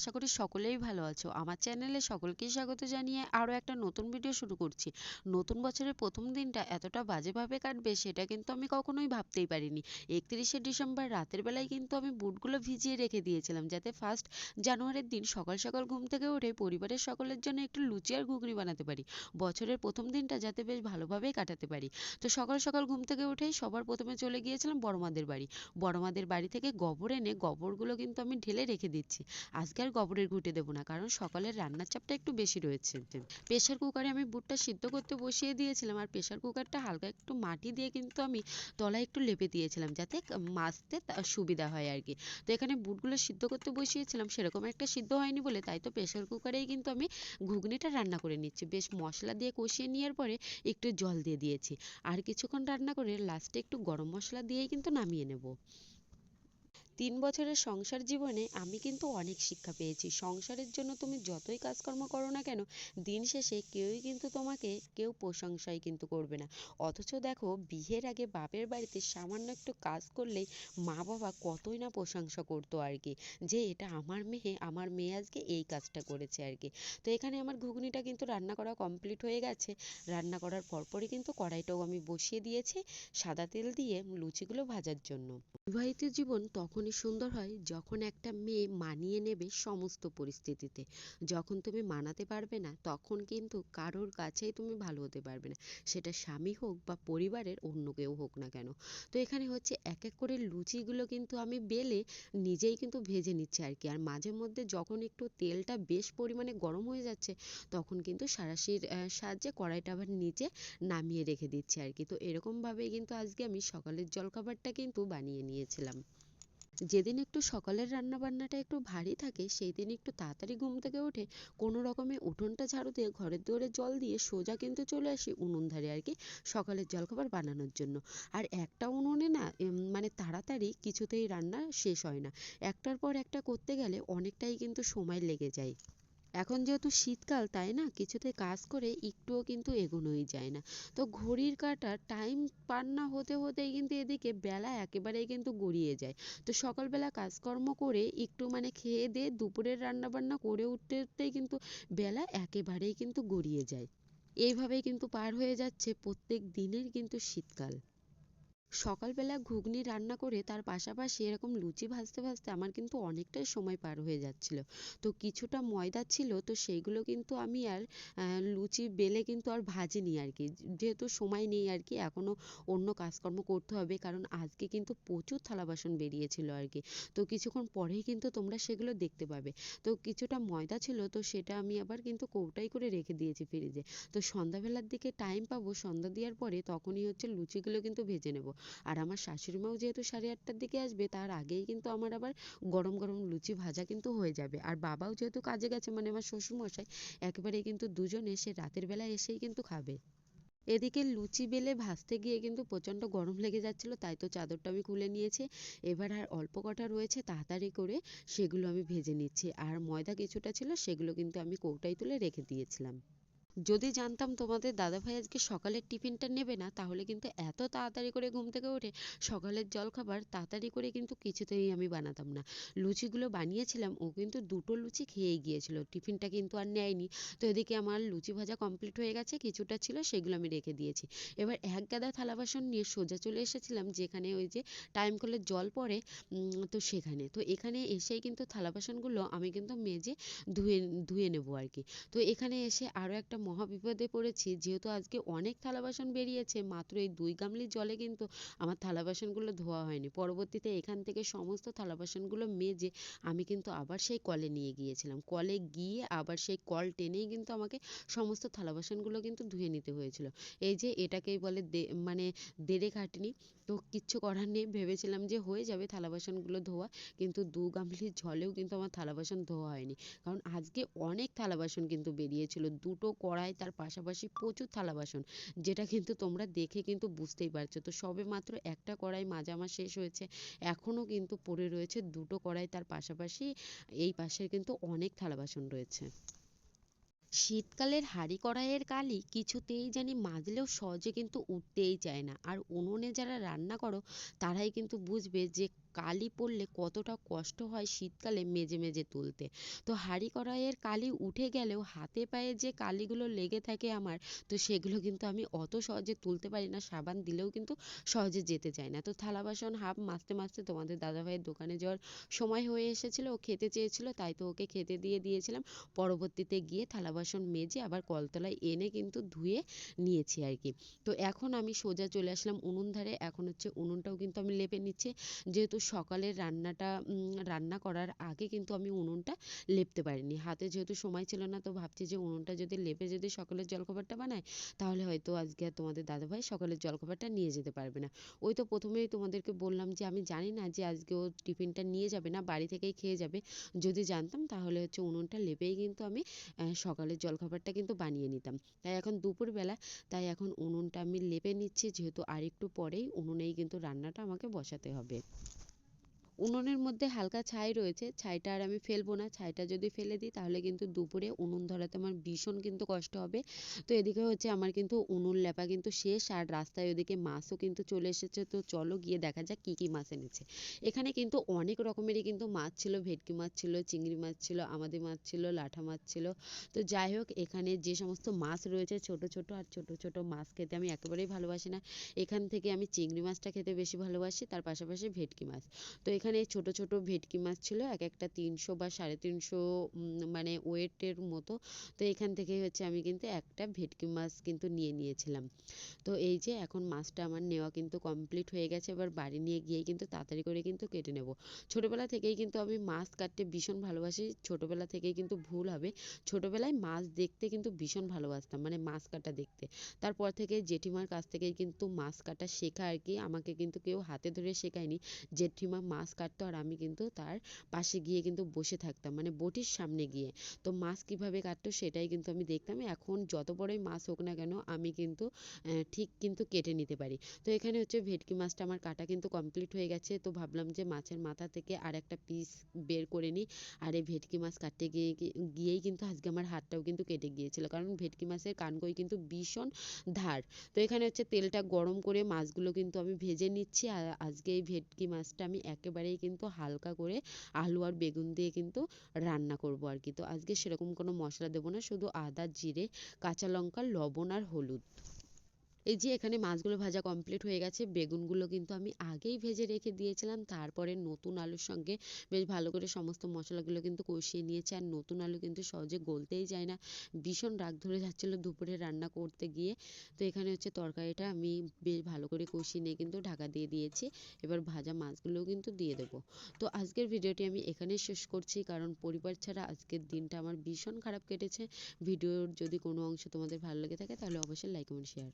আশা করি সকলেই ভালো আছো। আমার চ্যানেলে সকলকেই স্বাগত জানিয়ে আরও একটা নতুন ভিডিও শুরু করছি। নতুন বছরের প্রথম দিনটা এতটা বাজেভাবে কাটবে সেটা কিন্তু আমি কখনোই ভাবতেই পারিনি। একত্রিশে ডিসেম্বর রাতের বেলায় কিন্তু আমি বুটগুলো ভিজিয়ে রেখে দিয়েছিলাম যাতে ফার্স্ট জানুয়ারির দিন সকাল সকাল ঘুম থেকে উঠে পরিবারের সকলের জন্য একটু লুচি আর ঘুগনি বানাতে পারি। বছরের প্রথম দিনটা যাতে বেশ ভালোভাবেই কাটাতে পারি। তো সকাল সকাল ঘুম থেকে উঠেই সবার প্রথমে চলে গিয়েছিলাম বড়মাদের বাড়ি। বড়মাদের বাড়ি থেকে গোবর এনে গোবরগুলো কিন্তু আমি ঢেলে রেখে দিচ্ছি। আজকে আর গোবরের ঘুঁটে দেবো না, কারণ সকালের রান্নার চাপটা একটু বেশি রয়েছে। প্রেশার কুকারে আমি বুটটা সিদ্ধ করতে বসিয়ে দিয়েছিলাম, আর প্রেশার কুকারটা হালকা একটু মাটি দিয়ে কিন্তু আমি তলায় একটু লেপে দিয়েছিলাম, যাতে মাজতে সুবিধা হয় আর কি। তো এখানে বুটগুলো সিদ্ধ করতে বসিয়েছিলাম, সেরকম একটা সিদ্ধ হয়নি বলে, তাই তো প্রেশার কুকারেই কিন্তু আমি ঘুগনিটা রান্না করে নিচ্ছি। বেশ মশলা দিয়ে কষিয়ে নেওয়ার পরে একটু জল দিয়ে দিয়েছি, আর কিছুক্ষণ রান্না করে লাস্টে একটু গরম মশলা দিয়েই কিন্তু নামিয়ে নেব। তিন বছরের সংসার জীবনে আমি কিন্তু অনেক শিক্ষা পেয়েছি। সংসারের জন্য তুমি যতই কাজকর্ম করো না কেন, দিন শেষে কেউই কিন্তু তোমাকে, কেউ প্রশংসাই কিন্তু করবে না। অথচ দেখো, বিয়ের আগে বাপের বাড়িতে সামান্য একটু কাজ করলেই মা বাবা কতই না প্রশংসা করতো আর কি, যে এটা আমার মেয়ে আমার মেয়ে আজকে এই কাজটা করেছে আর কি। তো এখানে আমার ঘুগনিটা কিন্তু রান্না করা কমপ্লিট হয়ে গেছে। রান্না করার পরপরই কিন্তু কড়াইটাও আমি বসিয়ে দিয়েছি, সাদা তেল দিয়ে লুচিগুলো ভাজার জন্য। বিবাহিত জীবন তখনই সুন্দর হয় যখন একটা মেয়ে মানিয়ে নেবে সমস্ত পরিস্থিতিতে। যখন তুমি মানাতে পারবে না, তখন কিন্তু কারোর কাছেই তুমি ভালো হতে পারবে না। সেটা স্বামী হোক বা পরিবারের অন্য কেউ হোক না কেন। তো এখানে হচ্ছে এক এক করে লুচিগুলো কিন্তু আমি বেলে নিজেই কিন্তু ভেজে নিচ্ছি আর কি। আর মাঝে মধ্যে যখন একটু তেলটা বেশ পরিমাণে গরম হয়ে যাচ্ছে, তখন কিন্তু সাঁড়াশির সাহায্যে কড়াইটা আবার নিচে নামিয়ে রেখে দিচ্ছি আর কি। তো এরকমভাবেই কিন্তু আজকে আমি সকালের জলখাবারটা কিন্তু বানিয়ে নিয়েছিলাম। যেদিন একটু সকালের রান্না বান্নাটা একটু ভারী থাকে সেই দিন একটু তাড়াতাড়ি ঘুম থেকে উঠে কোনো রকমে উঠোনটা ঝাড়ু দিয়ে ঘরের দুয়ারে জল দিয়ে সোজা কিন্তু চলে আসি উনুন ধারে আর কি, সকালের জলখাবার বানানোর জন্য। আর একটা উনুনে না মানে তাড়াতাড়ি কিছুতেই রান্না শেষ হয় না। একটার পর একটা করতে গেলে অনেকটাই কিন্তু সময় লেগে যায়। এখন যেহেতু শীতকাল, তাই না? কিছুতে কাজ করে একটুও কিন্তু এগোনোই যায় না। তো ঘড়ির কাঁটা টাইম পার না হতে হতেই কিন্তু এদিকে বেলা একেবারেই কিন্তু গড়িয়ে যায়। তো সকালবেলা কাজকর্ম করে একটু মানে খেয়ে দিয়ে দুপুরের রান্না বান্না করে উঠতে উঠতেই কিন্তু বেলা একেবারেই কিন্তু গড়িয়ে যায়। এইভাবেই কিন্তু পার হয়ে যাচ্ছে প্রত্যেক দিনের কিন্তু শীতকাল। সকালবেলা ঘুগনি রান্না করে তার পাশাপাশি এরকম লুচি ভাজতে ভাজতে আমার কিন্তু অনেকটাই সময় পার হয়ে যাচ্ছিল। তো কিছুটা ময়দা ছিল, তো সেইগুলো কিন্তু আমি আর লুচি বেলে কিন্তু আর ভাজিনি আর কি যেহেতু সময় নেই আর কি এখনও অন্য কাজকর্ম করতে হবে, কারণ আজকে কিন্তু প্রচুর থালা বাসন বেরিয়েছিল আর কি তো কিছুক্ষণ পরেই কিন্তু তোমরা সেগুলো দেখতে পাবে। তো কিছুটা ময়দা ছিল, তো সেটা আমি আবার কিন্তু কৌটাই করে রেখে দিয়েছি ফ্রিজে তো সন্ধ্যাবেলার দিকে টাইম পাবো সন্ধ্যা দেওয়ার পরে তখনই হচ্ছে লুচিগুলো কিন্তু ভেজে নেব। আর আমার শাশুড়ি মাও যেহেতু সাড়ে আটটার দিকে আসবে, তার আগেই কিন্তু আমার আবার গরম গরম লুচি ভাজা কিন্তু হয়ে যাবে। আর বাবাও যেহেতু কাজে গেছে মানে আমার শ্বশুরমশাই একেবারেই কিন্তু দুজনে সে রাতের বেলায় এসেই কিন্তু খাবে। এদিকে লুচি বেলে ভাজতে গিয়ে কিন্তু প্রচণ্ড গরম লেগে যাচ্ছিল, তাই তো চাদরটা আমি খুলে নিয়েছি। এবার আর অল্প কটা রয়েছে, তাড়াতাড়ি করে সেগুলো আমি ভেজে নিচ্ছি। আর ময়দা কিছুটা ছিল, সেগুলো কিন্তু আমি কৌটায় তুলে রেখে দিয়েছিলাম। যদি জানতাম তোমাদের দাদাভাই আজকে সকালের টিফিনটা নেবে না, তাহলে কিন্তু এত তাড়াতাড়ি করে ঘুম থেকে উঠে সকালের জলখাবার তাড়াতাড়ি করে কিন্তু কিছুতেই আমি বানাতাম না। লুচিগুলো বানিয়েছিলাম, ও কিন্তু দুটো লুচি খেয়েই গিয়েছিল, টিফিনটা কিন্তু আর নেয়নি। তো এদিকে আমার লুচি ভাজা কমপ্লিট হয়ে গেছে, কিছুটা ছিল সেগুলো আমি রেখে দিয়েছি। এবার এক গাদা থালা বাসন নিয়ে সোজা চলে এসেছিলাম, যেখানে ওই যে টাইম কলের জল পড়ে তো সেখানে। তো এখানে এসেই কিন্তু থালা বাসনগুলো আমি কিন্তু মেজে ধুয়ে ধুয়ে নেব আর কি। তো এখানে এসে আরও একটা মহা বিপদে পড়েছি, যেহেতু আজকে অনেক থালা বাসন বেরিয়েছে, মাত্র এই দুই গামলি জলে কিন্তু আমার থালা বাসনগুলো ধোয়া হয়নি। পরবর্তীতে এখান থেকে সমস্ত থালা বাসনগুলো মেজে আমি কিন্তু আবার সেই কলে নিয়ে গিয়েছিলাম। কলে গিয়ে আবার সেই কল টেনেই কিন্তু আমাকে সমস্ত থালা বাসনগুলো কিন্তু ধুয়ে নিতে হয়েছিল। এই যে এটাকেই বলে মানে দেরে খাটনি। তো কিচ্ছু করার নেই, ভেবেছিলাম যে হয়ে যাবে থালা বাসনগুলো ধোয়া, কিন্তু দু গামলি জলেও কিন্তু আমার থালা বাসন ধোয়া হয়নি। কারণ আজকে অনেক থালা বাসন কিন্তু বেরিয়েছিল, দুটো কড়াই, তার পাশাপাশি প্রচুর থালা বাসন, যেটা কিন্তু তোমরা দেখে কিন্তু বুঝতেই পারছ। তো সবে মাত্র একটা কড়াই মাজা আমার শেষ হয়েছে, এখনও কিন্তু পড়ে রয়েছে দুটো কড়াই, তার পাশাপাশি এই পাশে কিন্তু অনেক থালা বাসন রয়েছে। শীতকালের হাঁড়ি কড়াইয়ের কালি কিছুতেই জানি মাজলেও সহজে কিন্তু উঠতেই চায় না। আর উনুনে যারা রান্না করো, তারাই কিন্তু বুঝবে যে কালি পড়লে কতটা কষ্ট হয় শীতকালে মেজে মেজে তুলতে। তো হাঁড়ি কড়াইয়ের কালি উঠে গেলেও হাতে পায়ে যে কালিগুলো লেগে থাকে আমার, তো সেগুলো কিন্তু আমি অত সহজে তুলতে পারি না, সাবান দিলেও কিন্তু সহজে যেতে চায় না। তো থালা বাসন হাফ মাজতে মাজতে তোমাদের দাদাভাইয়ের দোকানে যাওয়ার সময় হয়ে এসেছিল, ও খেতে চেয়েছিল, তাই তো ওকে খেতে দিয়ে দিয়েছিলাম। পরবর্তীতে গিয়ে থালা বাসন মেজে আবার কলতলায় এনে কিন্তু ধুয়ে নিয়েছি আর কি। তো এখন আমি সোজা চলে আসলাম উনুন ধারে, এখন হচ্ছে উনুনটাও কিন্তু আমি লেপে নিচ্ছি। যেহেতু সকালের রান্নাটা রান্না করার আগে কিন্তু আমি উনুনটা লেপতে পারিনি। হাতে যেহেতু সময় ছিল না, তো ভাবছি যে উনুনটা যদি লেপে যদি সকালের জলখাবারটা বানাই, তাহলে হয়তো আজকে আর তোমাদের দাদাভাই সকালের জলখাবারটা নিয়ে যেতে পারবে না। ওই তো প্রথমেই তোমাদেরকে বললাম যে, আমি জানি না যে আজকে ও টিফিনটা নিয়ে যাবে না, বাড়ি থেকেই খেয়ে যাবে। যদি জানতাম, তাহলে হচ্ছে উনুনটা লেপেই কিন্তু আমি সকালের জলখাবারটা কিন্তু বানিয়ে নিতাম। তাই এখন দুপুরবেলা, তাই এখন উনুনটা আমি লেপে নিচ্ছি, যেহেতু আরেকটু পরেই উনুনেই কিন্তু রান্নাটা আমাকে বসাতে হবে। উনুনের মধ্যে হালকা ছাই রয়েছে, ছাইটা আর আমি ফেলব না, ছাইটা যদি ফেলে দিই তাহলে কিন্তু দুপুরে উনুন ধরাতে আমার ভীষণ কিন্তু কষ্ট হবে। তো এদিকে হচ্ছে আমার কিন্তু উনুন লেপা কিন্তু শেষ আর রাস্তায় ওদিকে মাছও কিন্তু চলে এসেছে। তো চলো গিয়ে দেখা যাক কী কী মাছ এনেছে। এখানে কিন্তু অনেক রকমেরই কিন্তু মাছ ছিল, ভেটকি মাছ ছিল, চিংড়ি মাছ ছিল আমাদি মাছ ছিল, লাঠা মাছ ছিল। তো যাই হোক, এখানে যে সমস্ত মাছ রয়েছে ছোট ছোট আর ছোট ছোট মাছ খেতে আমি একেবারেই ভালোবাসি না। এখান থেকে আমি চিংড়ি মাছটা খেতে বেশি ভালোবাসি, তার পাশাপাশি ভেটকি মাছ। তো এখানে এখানে ছোট ছোট ভেটকি মাছ ছিল এক একটা তিনশো বা সাড়ে তিনশো মানে ওয়েটের মতো। তো এখান থেকে হচ্ছে আমি কিন্তু একটা ভেটকি মাছ কিন্তু নিয়ে নিয়েছিলাম। তো এই যে এখন মাছটা আমার নেওয়া কিন্তু কমপ্লিট হয়ে গেছে, এবার বাড়ি নিয়ে গিয়ে কিন্তু তাড়াতাড়ি করে কিন্তু কেটে নেব। ছোটোবেলা থেকেই কিন্তু আমি মাছ কাটতে ভীষণ ভালোবাসি, ছোটোবেলা থেকেই কিন্তু ভুল হবে। ছোটোবেলায় মাছ দেখতে কিন্তু ভীষণ ভালোবাসতাম মানে মাছ কাটা দেখতে। তারপর থেকে জেঠিমার কাছ থেকেই কিন্তু মাছ কাটা শেখা আর কি, আমাকে কিন্তু কেউ হাতে ধরে শেখায়নি। জেঠিমা মাছ কাটতো আর আমি কিন্তু তার পাশে গিয়ে কিন্তু বসে থাকতাম মানে বটির সামনে গিয়ে। তো মাছ কীভাবে কাটতো সেটাই কিন্তু আমি দেখতাম। এখন যত বড়ই মাছ হোক না কেন আমি কিন্তু ঠিক কিন্তু কেটে নিতে পারি। তো এখানে হচ্ছে ভেটকি মাছটা আমার কাটা কিন্তু কমপ্লিট হয়ে গেছে। তো ভাবলাম যে মাছের মাথা থেকে আর একটা পিস বের করে নিই। আর এই ভেটকি মাছ কাটতে গিয়ে, গিয়েই কিন্তু আজকে আমার হাতটাও কিন্তু কেটে গিয়েছিল। কারণ ভেটকি মাছের কানকই কিন্তু ভীষণ ধার। তো এখানে হচ্ছে তেলটা গরম করে মাছগুলো কিন্তু আমি ভেজে নিচ্ছি। আর আজকে এই ভেটকি মাছটা আমি একেবারে একেবারেই কিন্তু হালকা করে আলু আর বেগুন দিয়ে কিন্তু রান্না করব আর কি। তো আজকে সেরকম কোনো মশলা দেবো না, শুধু আদা, জিরে, কাঁচা লঙ্কা, লবণ আর হলুদ। এই যে এখানে মাছগুলো ভাজা কমপ্লিট হয়ে গেছে, বেগুনগুলো কিন্তু আমি আগেই ভেজে রেখে দিয়েছিলাম। তারপরে নতুন আলুর সঙ্গে বেশ ভালো করে সমস্ত মশলাগুলো কিন্তু কষিয়ে নিয়েছি, আর নতুন আলু কিন্তু সহজে গলতেই যায় না। ভীষণ রাগ ধরে যাচ্ছিল দুপুরে রান্না করতে গিয়ে। তো এখানে হচ্ছে তরকারিটা আমি বেশ ভালো করে কষিয়ে নিয়ে কিন্তু ঢাকা দিয়ে দিয়েছি। এবার ভাজা মাছগুলোও কিন্তু দিয়ে দেবো। তো আজকের ভিডিওটি আমি এখানেই শেষ করছি, কারণ পরিবার ছাড়া আজকের দিনটা আমার ভীষণ খারাপ কেটেছে। ভিডিওর যদি কোনো অংশ তোমাদের ভালো লেগে থাকে তাহলে অবশ্যই লাইক কমেন্ট শেয়ার